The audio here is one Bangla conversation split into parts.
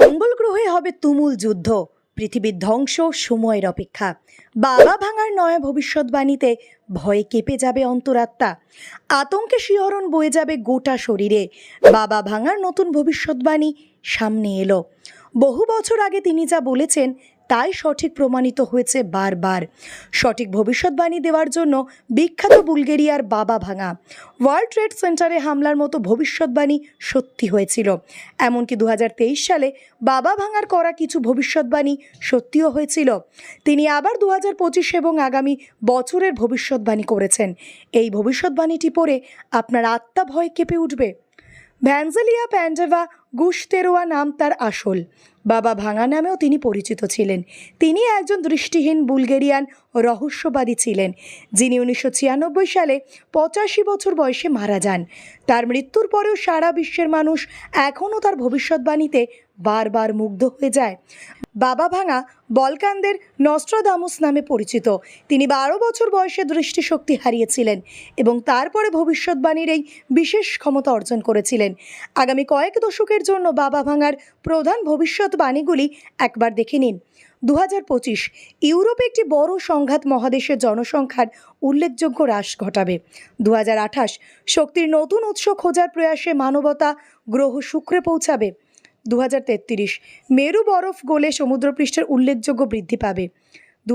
মঙ্গল গ্রহে হবে তুমুল যুদ্ধ। পৃথিবীর ধ্বংস সময়ের অপেক্ষা। বাবা ভাঙার নয়া ভবিষ্যৎবাণীতে ভয়ে কেঁপে যাবে অন্তরাত্মা। আতঙ্কে শিহরণ বয়ে যাবে গোটা শরীরে। বাবা ভাঙার নতুন ভবিষ্যৎবাণী সামনে এলো। বহু বছর আগে তিনি যা বলেছেন তাই সঠিক প্রমাণিত হয়েছে বারবার। সঠিক ভবিষ্যৎবাণী দেওয়ার জন্য বিখ্যাত বুলগেরিয়ার বাবা ভাঙা। ওয়ার্ল্ড ট্রেড সেন্টারে হামলার মতো ভবিষ্যৎবাণী সত্যি হয়েছিল। এমনকি দু হাজার তেইশ সালে বাবা ভাঙার করা কিছু ভবিষ্যৎবাণী সত্যিও হয়েছিল। তিনি আবার দু হাজার পঁচিশ এবং আগামী বছরের ভবিষ্যৎবাণী করেছেন। এই ভবিষ্যৎবাণীটি পড়ে আপনার আত্মা ভয় কেঁপে উঠবে। ভ্যানজেলিয়া প্যান্ডেভা গুশতেরোয়া নাম তার আসল। বাবা ভাঙা নামেও তিনি পরিচিত ছিলেন। তিনি একজন দৃষ্টিহীন বুলগেরিয়ান রহস্যবাদী ছিলেন, যিনি উনিশশো ছিয়ানব্বই সালে পঁচাশি বছর বয়সে মারা যান। তার মৃত্যুর পরেও সারা বিশ্বের মানুষ এখনও তার ভবিষ্যৎবাণীতে বারবার মুগ্ধ হয়ে যায়। বাবা ভাঙা বলকানদের নস্ট্রাদামুস নামে পরিচিত। তিনি বারো বছর বয়সে দৃষ্টিশক্তি হারিয়েছিলেন এবং তারপরে ভবিষ্যৎবাণীর এই বিশেষ ক্ষমতা অর্জন করেছিলেন। আগামী কয়েক দশকের জন্য বাবা ভাঙার প্রধান ভবিষ্যৎবাণীগুলি একবার দেখে নিন। দু পঁচিশ, ইউরোপে একটি বড় সংঘাত মহাদেশের জনসংখ্যার উল্লেখযোগ্য হ্রাস ঘটাবে। দু হাজার আঠাশ, শক্তির নতুন উৎস খোঁজার প্রয়াসে মানবতা গ্রহ শুক্রে পৌঁছাবে। দু হাজার তেত্রিশ। মেরু বরফ গলে সমুদ্রপৃষ্ঠের উল্লেখযোগ্য বৃদ্ধি পাবে। দু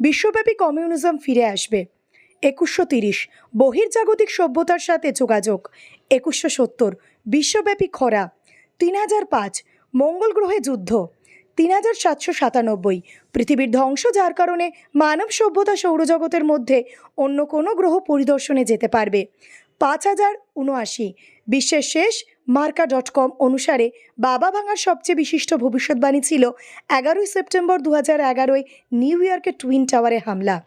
বিশ্বব্যাপী কমিউনিজম ফিরে আসবে। একুশশো তিরিশ, বহির্জাগতিক সভ্যতার সাথে যোগাযোগ। একুশশো সত্তর, বিশ্বব্যাপী খরা। তিন হাজার পাঁচ, মঙ্গল গ্রহে যুদ্ধ। তিন হাজার সাতশো সাতানব্বই, পৃথিবীর ধ্বংস যার কারণে মানব সভ্যতা সৌরজগতের মধ্যে অন্য কোনো গ্রহ পরিদর্শনে যেতে পারবে। পাঁচ হাজার উনআশি বিশ্বের শেষ মার্কা ডট কম অনুসারে বাবা ভাঙার সবচেয়ে বিশিষ্ট ভবিষ্যৎবাণী ছিল এগারোই সেপ্টেম্বর দু হাজার এগারোয় নিউ ইয়র্কের টুইন টাওয়ারে হামলা।